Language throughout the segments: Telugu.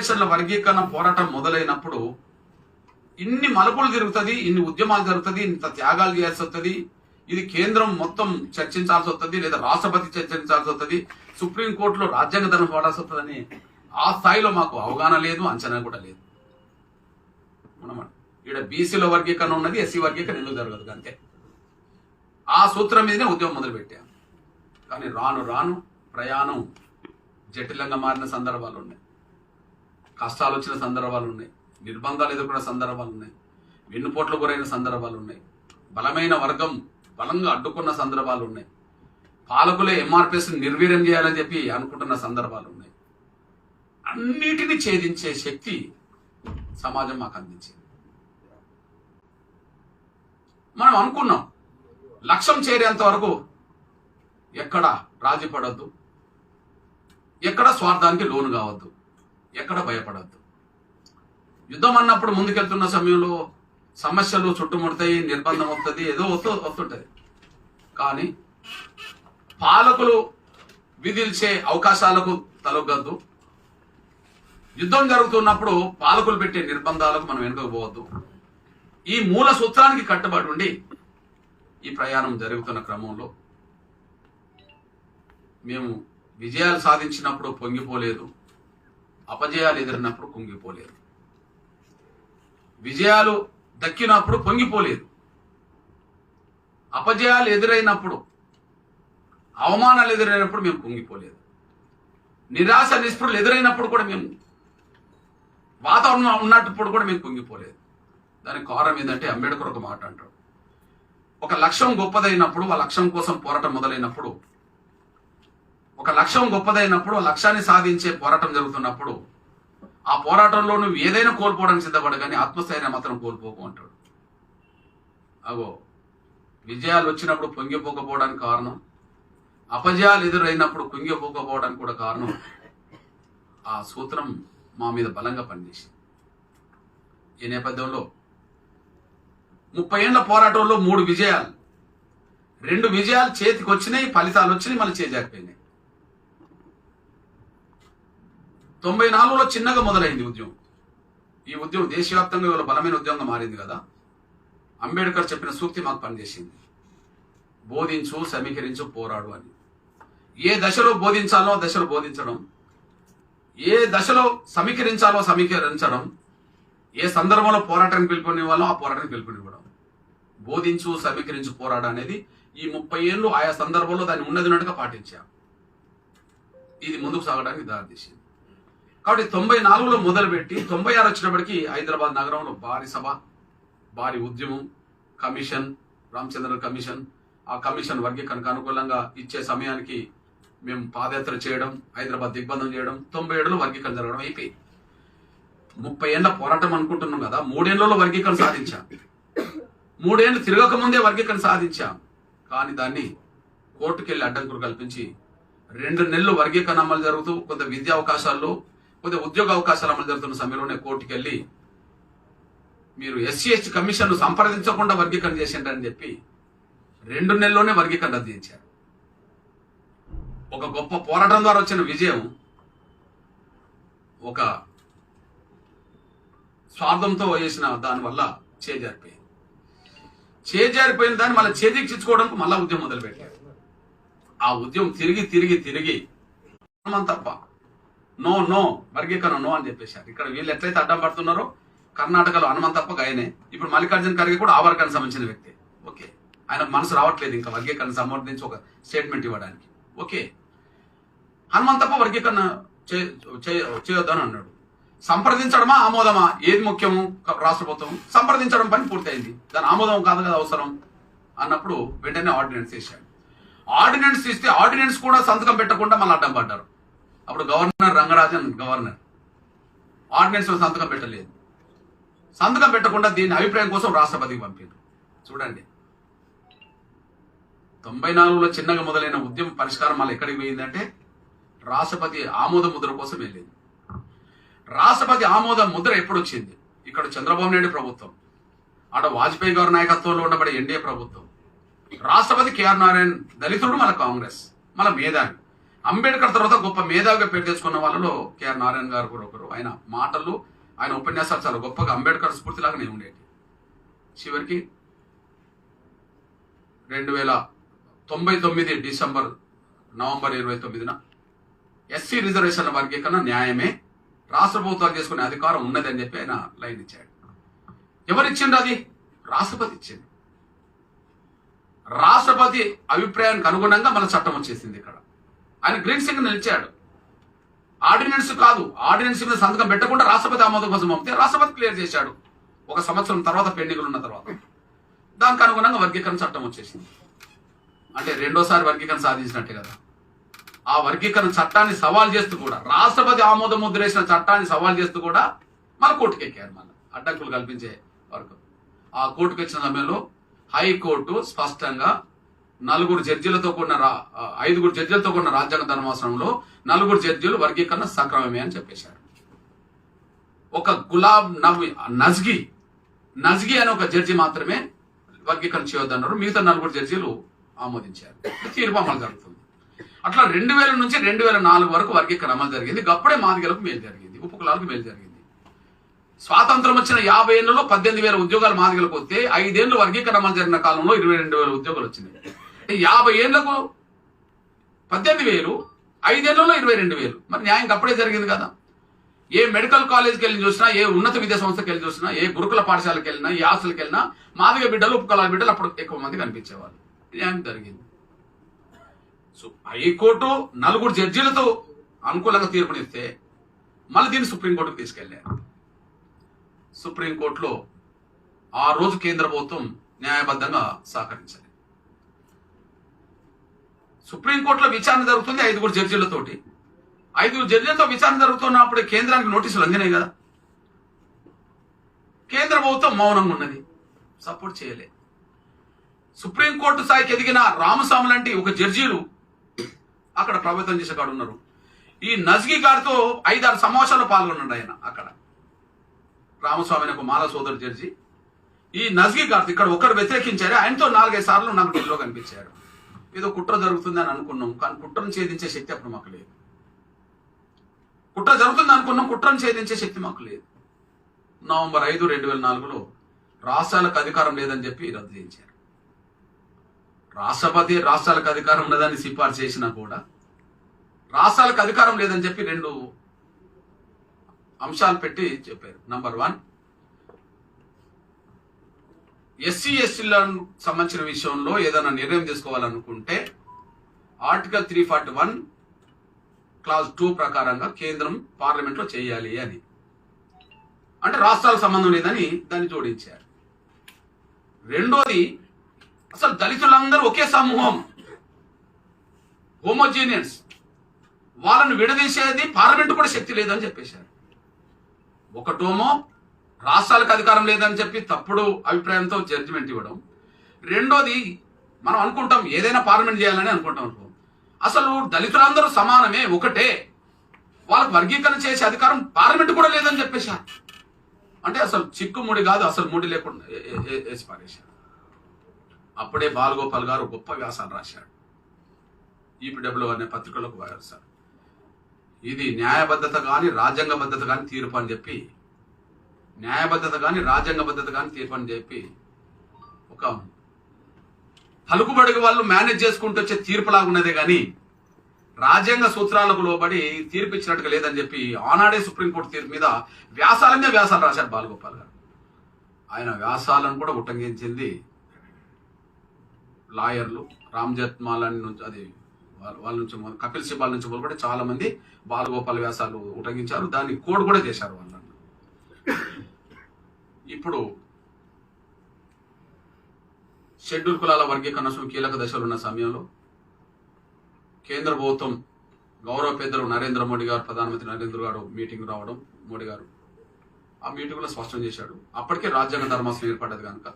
రిజర్వేషన్ల వర్గీకరణ పోరాటం మొదలైనప్పుడు ఇన్ని మలుపులు జరుగుతుంది ఇన్ని ఉద్యమాలు జరుగుతుంది ఇంత త్యాగాలు చేయాల్సి వస్తుంది. ఇది కేంద్రం మొత్తం చర్చించాల్సి వస్తుంది లేదా రాష్ట్రపతి చర్చించాల్సి వస్తుంది. సుప్రీంకోర్టులో రాజ్యాంగ ధనం పడాల్సి వస్తుందని ఆ స్థాయిలో మాకు అవగాహన లేదు అంచనా కూడా లేదు. ఇక్కడ బీసీల వర్గీకరణ ఉన్నది ఎస్సీ వర్గీకరణ ఎందుకు జరగదు అంతే. ఆ సూత్రం మీదనే ఉద్యమం మొదలుపెట్టాను కానీ రాను రాను ప్రయాణం జటిలంగా మారిన సందర్భాలు ఉన్నాయి. కష్టాలు వచ్చిన సందర్భాలు ఉన్నాయి నిర్బంధాలు ఎదుర్కొన్న సందర్భాలు ఉన్నాయి వెన్నుపోట్లు గురైన సందర్భాలు ఉన్నాయి బలమైన వర్గం బలంగా అడ్డుకున్న సందర్భాలు ఉన్నాయి పాలకులే ఎంఆర్పిఎస్ నిర్వీర్యం చేయాలని చెప్పి అనుకుంటున్న సందర్భాలు ఉన్నాయి అన్నిటిని ఛేదించే శక్తి సమాజం మాకు అందించింది. మనం అనుకున్నాం లక్ష్యం చేరేంత వరకు ఎక్కడ రాజీ పడద్దు ఎక్కడ స్వార్థానికి లోను కావద్దు. ఎక్కడ భయపడద్దు. యుద్ధం అన్నప్పుడు ముందుకెళ్తున్న సమయంలో సమస్యలు చుట్టుముడతాయి నిర్బంధం వస్తుంది ఏదో వస్తూ వస్తుంటుంది. కానీ పాలకులు విధిల్చే అవకాశాలకు తలొగ్గద్దు. యుద్ధం జరుగుతున్నప్పుడు పాలకులు పెట్టే నిర్బంధాలకు మనం వెనుకపోవద్దు ఈ మూల సూత్రానికి కట్టుబడి ఉండి ఈ ప్రయాణం జరుగుతున్న క్రమంలో మేము విజయాలు సాధించినప్పుడు పొంగిపోలేదు. అపజయాలు ఎదిరినప్పుడు కుంగిపోలేదు. విజయాలు దక్కినప్పుడు పొంగిపోలేదు. అపజయాలు ఎదురైనప్పుడు అవమానాలు ఎదురైనప్పుడు మేము కుంగిపోలేదు. నిరాశ నిస్పృహలు ఎదురైనప్పుడు కూడా మేము వాతావరణం ఉన్నప్పుడు కూడా మేము కుంగిపోలేదు. దానికి కారణం ఏంటంటే అంబేద్కర్ ఒక మాట అంటాడు. ఒక లక్ష్యం గొప్పదైనప్పుడు ఆ లక్ష్యం కోసం పోరాటం మొదలైనప్పుడు ఒక లక్ష్యం గొప్పదైనప్పుడు లక్ష్యాన్ని సాధించే పోరాటం జరుగుతున్నప్పుడు ఆ పోరాటంలో నువ్వు ఏదైనా కోల్పోవడానికి సిద్ధపడు కానీ ఆత్మస్థైర్యం మాత్రం కోల్పోకు అంటాడు. అగో విజయాలు వచ్చినప్పుడు పొంగిపోకపోవడానికి కారణం అపజయాలు ఎదురైనప్పుడు కుంగిపోకపోవడానికి కూడా కారణం ఆ సూత్రం మా మీద బలంగా పనిచేసింది. ఈ నేపథ్యంలో ముప్పై ఏళ్ళ పోరాటంలో మూడు విజయాలు రెండు విజయాలు చేతికి వచ్చినాయి ఫలితాలు వచ్చినాయి మళ్ళీ చేజారిపోయినాయి. తొంభై నాలుగులో చిన్నగా మొదలైంది ఉద్యమం ఈ ఉద్యమం దేశవ్యాప్తంగా ఇవాళ బలమైన ఉద్యమంగా మారింది కదా. అంబేద్కర్ చెప్పిన సూక్తి మాకు పనిచేసింది. బోధించు సమీకరించు పోరాడు అని. ఏ దశలో బోధించాలో ఆ దశలో బోధించడం. ఏ దశలో సమీకరించాలో సమీకరించడం. ఏ సందర్భంలో పోరాటానికి పిలుపునివ్వాలో ఆ పోరాటానికి పిలుపునివ్వడం. బోధించు సమీకరించు పోరాడు అనేది ఈ ముప్పై ఏళ్ళు ఆయా సందర్భంలో దాన్ని ఉన్నది ఉన్నట్టుగా పాటించాం. ఇది ముందుకు సాగడానికి దారితీసింది కాబట్టి తొంభై నాలుగులో మొదలుపెట్టి తొంభై ఆరు వచ్చినప్పటికీ హైదరాబాద్ నగరంలో భారీ సభ భారీ ఉద్యమం కమిషన్ రామచంద్ర కమిషన్ ఆ కమిషన్ వర్గీకరణకు అనుకూలంగా ఇచ్చే సమయానికి మేము పాదయాత్ర చేయడం హైదరాబాద్ దిగ్బంధం చేయడం తొంభై ఏడులో వర్గీకరణ జరగడం అయిపోయి ముప్పై ఏళ్ళ పోరాటం అనుకుంటున్నాం కదా మూడేళ్ళలో వర్గీకరణ సాధించాం. మూడేళ్ళు తిరగక ముందే వర్గీకరణ సాధించాం. కానీ దాన్ని కోర్టుకెళ్ళి అడ్డంకులు కల్పించి రెండు నెలలు వర్గీకరణ అమలు జరుగుతూ కొంత విద్యా అవకాశాల్లో కొద్దిగా ఉద్యోగ అవకాశాలు అమలు జరుగుతున్న సమయంలోనే కోర్టుకెళ్ళి మీరు ఎస్సీ ఎస్టీ కమిషన్ సంప్రదించకుండా వర్గీకరణ చేసిండ్రని చెప్పి రెండు నెలల్లోనే వర్గీకరణ రద్దు చేశారు ఒక గొప్ప పోరాటం ద్వారా వచ్చిన విజయం ఒక స్వార్థంతో చేసిన దానివల్ల చేజారిపోయింది. చేజారిపోయిన దాన్ని మళ్ళీ చేజిక్కించుకోవడానికి మళ్ళా ఉద్యమం మొదలుపెట్టారు. ఆ ఉద్యమం తిరిగి తిరిగి తిరిగి మనం తప్ప నో నో వర్గీకరణ నో అని చెప్పేశారు. ఇక్కడ వీళ్ళు ఎట్లయితే అడ్డం పడుతున్నారో కర్ణాటకలో హనుమంతప్ప ఆయనే. ఇప్పుడు మల్లికార్జున ఖర్గే కూడా ఆ వర్గానికి సంబంధించిన వ్యక్తి. ఓకే. ఆయన మనసు రావట్లేదు ఇంకా వర్గీకరణ సమర్థించి ఒక స్టేట్మెంట్ ఇవ్వడానికి. ఓకే. హనుమంతప్ప వర్గీకరణ చేయొద్దని అన్నాడు. సంప్రదించడమా ఆమోదమా? ఏది ముఖ్యము రాష్ట్ర ప్రభుత్వం? సంప్రదించడం పని పూర్తయింది. దాని ఆమోదం కాదు కదా అవసరం? అన్నప్పుడు వెంటనే ఆర్డినెన్స్ చేశాడు ఆర్డినెన్స్ ఇస్తే ఆర్డినెన్స్ కూడా సంతకం పెట్టకుండా మళ్ళీ అడ్డం పడ్డారు. అప్పుడు గవర్నర్ రంగరాజన్ గవర్నర్ ఆర్డినెన్స్లో సంతకం పెట్టలేదు. సంతకం పెట్టకుండా దీని అభిప్రాయం కోసం రాష్ట్రపతికి పంపారు చూడండి. తొంభై నాలుగులో చిన్నగా మొదలైన ఉద్యమ పరిష్కారం మళ్ళీ ఎక్కడికి పోయిందంటే రాష్ట్రపతి ఆమోద ముద్ర కోసం వెళ్ళింది. రాష్ట్రపతి ఆమోద ముద్ర ఎప్పుడు వచ్చింది ఇక్కడ చంద్రబాబు నాయుడు ప్రభుత్వం. అక్కడ వాజ్పేయి గారి నాయకత్వంలో ఉండబడే ఎన్డీఏ ప్రభుత్వం. రాష్ట్రపతి కేఆర్ నారాయణ్ దళితుడు మన కాంగ్రెస్ మన మేధావి. అంబేద్కర్ తర్వాత గొప్ప మేధావిగా పేరు తెచ్చుకున్న వాళ్ళలో కేఆర్ నారాయణ గారు కూడా ఒకరు. ఆయన మాటలు ఆయన ఉపన్యాసాలు చాలా గొప్పగా అంబేద్కర్ స్ఫూర్తిలాగానే ఉండేవి చివరికి రెండు వేల తొంభై తొమ్మిది డిసెంబర్ నవంబర్ ఇరవై తొమ్మిదిన ఎస్సీ రిజర్వేషన్ల వర్గీకరణ న్యాయమే రాష్ట్ర ప్రభుత్వాలు చేసుకునే అధికారం ఉన్నదని చెప్పి ఆయన లైన్ ఇచ్చాడు. ఎవరిచ్చిండ్రు అది? రాష్ట్రపతి ఇచ్చింది రాష్ట్రపతి అభిప్రాయానికి అనుగుణంగా మన చట్టం వచ్చేసింది ఇక్కడ. ఆయన గ్రీన్ సిగ్నల్ ఇచ్చాడు. ఆర్డినెన్స్ కాదు ఆర్డినెన్స్ మీద సంతకం పెట్టకుండా రాష్ట్రపతి ఆమోదం కోసం పంపితే రాష్ట్రపతి క్లియర్ చేశాడు. ఒక సంవత్సరం తర్వాత పెండింగ్లు ఉన్న తర్వాత. దానికి అనుగుణంగా వర్గీకరణ చట్టం వచ్చేసింది. అంటే రెండోసారి వర్గీకరణ సాధించినట్టే కదా. ఆ వర్గీకరణ చట్టాన్ని సవాల్ చేస్తూ కూడా రాష్ట్రపతి ఆమోద ముద్ర వేసిన చట్టాన్ని సవాల్ చేస్తూ కూడా మన కోర్టుకెక్కారు మన అడ్డంకులు కల్పించే వరకు. ఆ కోర్టుకు వచ్చిన సమయంలో హైకోర్టు స్పష్టంగా నలుగురు జడ్జిలతో కూడిన ఐదుగురు జడ్జిలతో కూడిన రాజ్యాంగ ధర్మాసనంలో నలుగురు జడ్జిలు వర్గీకరణ సక్రమమే అని చెప్పేశారు. ఒక గులాబ్ నవ్ నజ్గి నజ్గి అనే ఒక జడ్జి మాత్రమే వర్గీకరణ చేయొద్దన్నారు. మిగతా నలుగురు జడ్జీలు ఆమోదించారు. తీర్పు అమలు జరుగుతుంది. అట్లా రెండు వేల నుంచి రెండు వేల నాలుగు వరకు వర్గీకరణ అమలు జరిగింది. గప్పుడే మాదిగలకు మేలు జరిగింది. ఉపకులాలకు మేలు జరిగింది. స్వాతంత్రం వచ్చిన యాభై ఏళ్ళలో పద్దెనిమిది వేల ఉద్యోగాలు మాదిగలకు వస్తే ఐదేళ్ళు వర్గీకరణ అమలు జరిగిన కాలంలో ఇరవై రెండు వేల ఉద్యోగాలు వచ్చినాయి. యాభై ఏళ్ళకు పద్దెనిమిది వేలు ఐదేళ్ళలో ఇరవై రెండు వేలు. మరి న్యాయం అప్పుడే జరిగింది కదా. ఏ మెడికల్ కాలేజ్కి వెళ్ళి చూసినా ఏ ఉన్నత విద్యా సంస్థకి వెళ్ళి చూసినా ఏ గురుకుల పాఠశాలకు వెళ్ళినా ఏ హాస్టల్కి వెళ్ళినా మాదిగ బిడ్డలు ఉపకులాల బిడ్డలు అప్పుడు ఎక్కువ మంది కనిపించేవాళ్ళు. న్యాయం జరిగింది. సో హైకోర్టు నలుగురు జడ్జీలతో అనుకూలంగా తీర్పునిస్తే మళ్ళీ దీన్ని సుప్రీంకోర్టుకు తీసుకెళ్ళారు సుప్రీంకోర్టులో ఆ రోజు కేంద్ర ప్రభుత్వం న్యాయబద్ధంగా సహకరించాలి సుప్రీంకోర్టులో విచారణ జరుగుతుంది ఐదుగురు జడ్జీలతోటి. ఐదుగురు జడ్జీలతో విచారణ జరుగుతున్నప్పుడు కేంద్రానికి నోటీసులు అందినాయి కదా. కేంద్ర ప్రభుత్వం మౌనంగా ఉన్నది. సపోర్ట్ చేయలే. సుప్రీంకోర్టు స్థాయికి ఎదిగిన రామస్వామి లాంటి ఒక జడ్జీలు అక్కడ ప్రభుత్వం చేసే కాడు ఉన్నారు. ఈ నజ్గి గారితో ఐదారు సమావేశాలు పాల్గొన్నాడు ఆయన అక్కడ. రామస్వామి అనే ఒక మాల సోదరు జడ్జి. ఈ నజ్గి గారితో ఇక్కడ ఒకరు వ్యతిరేకించారు. ఆయనతో నాలుగైదు సార్లు నాకు ఢిల్లీలో కనిపించారు. ఏదో కుట్ర జరుగుతుందని అనుకున్నాం కానీ కుట్రను ఛేదించే శక్తి అప్పుడు మాకు లేదు. కుట్ర జరుగుతుంది అనుకున్నాం కుట్రను ఛేదించే శక్తి మాకు లేదు. నవంబర్ ఐదు రెండు వేల నాలుగులో రాష్ట్రాలకు అధికారం లేదని చెప్పి రద్దు చేయించారు. రాష్ట్రపతి రాష్ట్రాలకు అధికారం ఉన్నదని సిఫార్సు చేసినా కూడా రాష్ట్రాలకు అధికారం లేదని చెప్పి రెండు అంశాలు పెట్టి చెప్పారు. నంబర్ వన్ ఎస్సీ ఎస్టీలకు సంబంధించిన విషయంలో ఏదైనా నిర్ణయం తీసుకోవాలనుకుంటే article three forty one clause two ప్రకారంగా కేంద్రం పార్లమెంట్లో చేయాలి అని. అంటే రాష్ట్రాల సంబంధం లేదని దాన్ని జోడించారు. రెండోది అసలు దళితులందరూ ఒకే సమూహం. హోమోజీనియన్స్. వాళ్ళని విడదీసేది పార్లమెంట్ కూడా శక్తి లేదని చెప్పేశారు. ఒకటోమో రాష్ట్రాలకు అధికారం లేదని చెప్పి తప్పుడు అభిప్రాయంతో జడ్జిమెంట్ ఇవ్వడం. రెండోది మనం అనుకుంటాం ఏదైనా పార్లమెంట్ చేయాలని అనుకుంటాం అనుకో. అసలు దళితులందరూ సమానమే ఒకటే. వాళ్ళకు వర్గీకరణ చేసే అధికారం పార్లమెంట్ కూడా లేదని చెప్పేశారు. అంటే అసలు చిక్కుముడి కాదు అసలు ముడి లేకుండా వేసి పారేశారు. అప్పుడే బాలగోపాల్ గారు గొప్ప వ్యాసాలు రాశాడు ఈపీడబ్ల్యూ అనే పత్రికలకు రాశారు ఇది న్యాయబద్ధత కానీ రాజ్యాంగబద్ధత కానీ తీర్పు అని చెప్పి న్యాయబద్ధత కానీ రాజ్యాంగబద్ధత కానీ తీర్పు అని చెప్పి ఒక పలుకుబడికి వాళ్ళు మేనేజ్ చేసుకుంటూ వచ్చే తీర్పులాగా ఉన్నదే కానీ రాజ్యాంగ సూత్రాలకు లోబడి తీర్పు ఇచ్చినట్టుగా లేదని చెప్పి ఆనాడే సుప్రీంకోర్టు తీర్పు మీద వ్యాసాలంగా వ్యాసాలు రాశారు బాలగోపాల్ గారు. ఆయన వ్యాసాలను కూడా ఉట్టంకించింది లాయర్లు రామ్ జత్మాలని నుంచి అది వాళ్ళ నుంచి కపిల్ సిబాల్ నుంచి కూడా చాలా మంది బాలగోపాల్ వ్యాసాలు ఉటంకించారు దాన్ని కోడ్ కూడా చేశారు వాళ్ళని. ఇప్పుడు షెడ్యూల్ కులాల వర్గీకరణ కీలక దశలు ఉన్న సమయంలో కేంద్ర ప్రభుత్వం గౌరవ పెద్దలు నరేంద్ర మోడీ గారు ప్రధానమంత్రి నరేంద్ర గారు మీటింగ్ రావడం మోడీ గారు ఆ మీటింగ్లో స్పష్టం చేశాడు. అప్పటికే రాజ్యాంగ ధర్మాసనం ఏర్పడ్డది కనుక.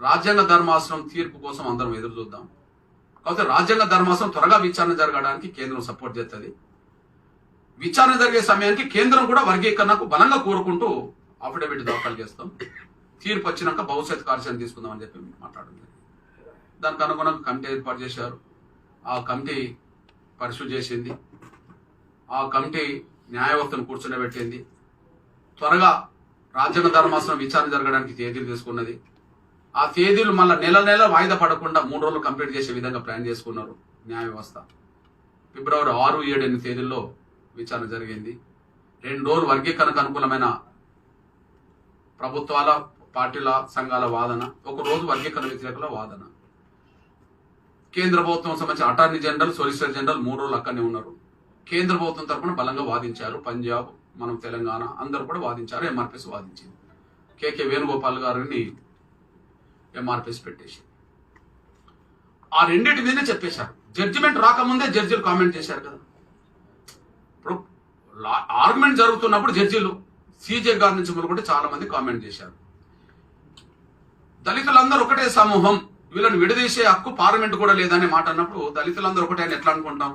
రాజ్యాంగ ధర్మాసనం తీర్పు కోసం అందరం ఎదురు చూద్దాం. కాకపోతే రాజ్యాంగ ధర్మాసనం త్వరగా విచారణ జరగడానికి కేంద్రం సపోర్ట్ చేస్తుంది. విచారణ జరిగే సమయానికి కేంద్రం కూడా వర్గీకరణకు బలంగా కోరుకుంటూ అఫిడవిట్ దాఖలు చేస్తాం. తీర్పు వచ్చినాక భవిష్యత్ కార్యాచరణ తీసుకుందామని చెప్పి మాట్లాడింది దానికి అనుగుణంగా కమిటీ ఏర్పాటు చేశారు. ఆ కమిటీ పరిశుభ్ర చేసింది. ఆ కమిటీ న్యాయవర్తను కూర్చుండబెట్టింది త్వరగా రాజ్యాంగ ధర్మాసనం విచారణ జరగడానికి తేదీలు తీసుకున్నది. ఆ తేదీలు మళ్ళీ నెల నెల వాయిదా పడకుండా మూడు రోజులు కంప్లీట్ చేసే విధంగా ప్లాన్ చేసుకున్నారు న్యాయ వ్యవస్థ ఫిబ్రవరి ఆరు ఏడు ఎనిమిది తేదీల్లో విచారణ జరిగింది. రెండు రోజులు వర్గీకరణకు అనుకూలమైన ప్రభుత్వాల పార్టీల సంఘాల వాదన ఒకరోజు వర్గీకరణ వ్యతిరేకుల వాదన. కేంద్ర ప్రభుత్వం సంబంధించిన అటార్నీ జనరల్ సొలిసిటర్ జనరల్ మూడు రోజులు అక్కడనే ఉన్నారు. కేంద్ర ప్రభుత్వం తరపున బలంగా వాదించారు పంజాబ్ మనం తెలంగాణ అందరూ కూడా వాదించారు ఎంఆర్పిఎస్ వాదించింది. కేకే వేణుగోపాల్ గారిని ఎంఆర్పిఎస్ పెట్టేసి ఆ రెండింటి మీదనే చెప్పేశారు. జడ్జిమెంట్ రాకముందే జడ్జిలు కామెంట్ చేశారు కదా. ఇప్పుడు ఆర్గ్యుమెంట్ జరుగుతున్నప్పుడు జడ్జిలు సీజే గారి నుంచి మొదలుకుంటే చాలా మంది కామెంట్ చేశారు. దళితులందరూ ఒకటే సమూహం. వీళ్ళని విడదీసే హక్కు పార్లమెంట్ కూడా లేదనే మాట అన్నప్పుడు దళితులందరూ ఒకటే అని ఎట్లా అనుకుంటాం?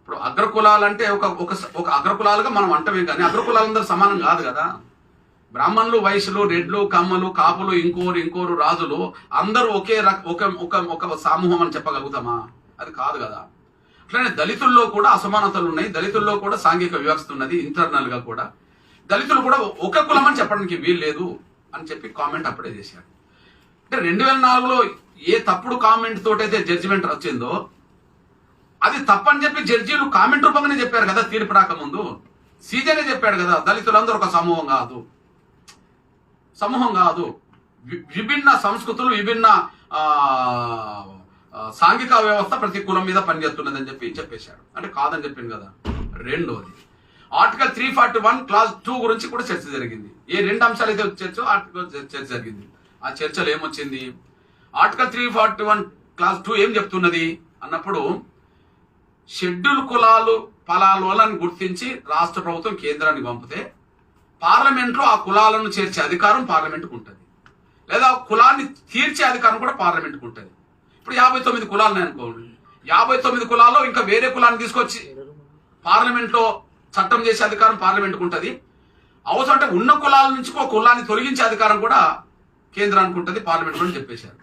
ఇప్పుడు అగ్రకులాలంటే ఒక ఒక ఒక అగ్రకులాలుగా మనం అంటమే కానీ అగ్రకులాలందరూ సమానం కాదు కదా. బ్రాహ్మణులు వయసులు రెడ్లు కమ్మలు కాపులు ఇంకోరు ఇంకోరు రాజులు అందరూ ఒకే ఒక ఒక ఒక సమూహం అని చెప్పగలుగుతామా? అది కాదు కదా. అట్లనే దళితుల్లో కూడా అసమానతలు ఉన్నాయి. దళితుల్లో కూడా సాంఘిక వ్యవస్థ ఉన్నది ఇంటర్నల్గా కూడా. దళితులు కూడా ఒక కులం అని చెప్పడానికి వీలు లేదు అని చెప్పి కామెంట్ అప్పుడే చేశారు. అంటే రెండు వేల నాలుగులో ఏ తప్పుడు కామెంట్ తోటైతే జడ్జిమెంట్ వచ్చిందో అది తప్పని చెప్పి జడ్జీలు కామెంట్ రూపంగానే చెప్పారు కదా తీర్పు రాకముందు. సీజనే చెప్పాడు కదా దళితులందరూ ఒక సమూహం కాదు. సమూహం కాదు. విభిన్న సంస్కృతులు విభిన్న ఆ, సాంఘిక వ్యవస్థ ప్రతి కులం మీద పనిచేస్తున్నదని చెప్పి చెప్పేశాడు. అంటే కాదని చెప్పింది కదా. రెండోది article three forty one clause two గురించి కూడా చర్చ జరిగింది. ఏ రెండు అంశాలు అయితే చర్చ ఆర్టికల్ చర్చ జరిగింది. ఆ చర్చలో ఏమొచ్చింది? Article three forty one clause two ఏం చెప్తున్నది? అన్నప్పుడు షెడ్యూల్ కులాలు ఫలాలను గుర్తించి రాష్ట్ర ప్రభుత్వం కేంద్రానికి పంపితే పార్లమెంట్లో ఆ కులాలను చేర్చే అధికారం పార్లమెంట్కు ఉంటుంది. లేదా కులాన్ని తీర్చే అధికారం కూడా పార్లమెంట్కు ఉంటుంది. ఇప్పుడు యాభై తొమ్మిది కులాలు అనుకోండి. యాభై తొమ్మిది కులాల్లో ఇంకా వేరే కులాన్ని తీసుకొచ్చి పార్లమెంట్లో చట్టం చేసే అధికారం పార్లమెంట్కు ఉంటుంది. అవసరం అంటే ఉన్న కులాల నుంచి ఒక కులాన్ని తొలగించే అధికారం కూడా కేంద్రానికి ఉంటుంది పార్లమెంట్ అని చెప్పేశారు.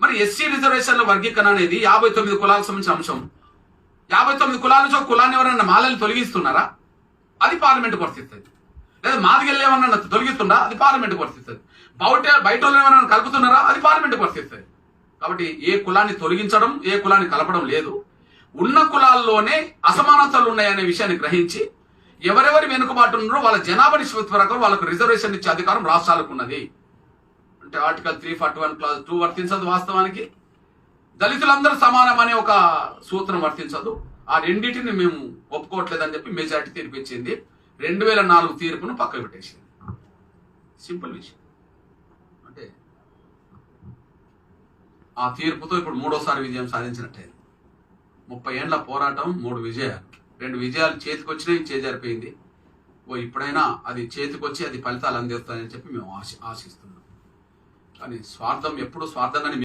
మరి ఎస్సీ రిజర్వేషన్ల వర్గీకరణ అనేది యాభై తొమ్మిది కులాలకు సంబంధించిన అంశం. యాభై తొమ్మిది కులాల నుంచి ఒక కులాన్ని ఎవరైనా మాలని తొలగిస్తున్నారా? అది పార్లమెంట్ వర్తిస్తుంది లేదా మాదిగల్ని ఏమన్నా తొలగిస్తుందా? అది పార్లమెంట్ వర్తిస్తుంది బయట బయట వాళ్ళు ఏమన్నా కలుపుతున్నారా? అది పార్లమెంట్ వర్తిస్తుంది కాబట్టి ఏ కులాన్ని తొలగించడం ఏ కులాన్ని కలపడం లేదు. ఉన్న కులాల్లోనే అసమానతలు ఉన్నాయనే విషయాన్ని గ్రహించి ఎవరెవరి వెనుకబాటు ఉన్నారో వాళ్ళ జనాభా నిష్పత్తి ప్రకారం వాళ్ళకు రిజర్వేషన్ ఇచ్చే అధికారం రాష్ట్రాలకు ఉన్నది. అంటే article three forty one clause two వర్తించదు వాస్తవానికి. దళితులందరూ సమానం అనే ఒక సూత్రం వర్తించదు. ఆ రెండింటిని మేము ఒప్పుకోవట్లేదని చెప్పి మెజార్టీ తీర్పు ఇచ్చింది. రెండు వేల నాలుగు తీర్పును పక్కకు పెట్టేసింది. సింపుల్ విషయం అంటే ఆ తీర్పుతో ఇప్పుడు మూడోసారి విజయం సాధించినట్టే. ముప్పై ఏండ్ల పోరాటం మూడు విజయాలు. రెండు విజయాలు చేతికొచ్చినాయి చేజారిపోయింది. ఓ ఇప్పుడైనా అది చేతికొచ్చి అది ఫలితాలు అందిస్తాయని చెప్పి మేము ఆశ ఆశిస్తున్నాం. కానీ స్వార్థం ఎప్పుడు స్వార్థంగానే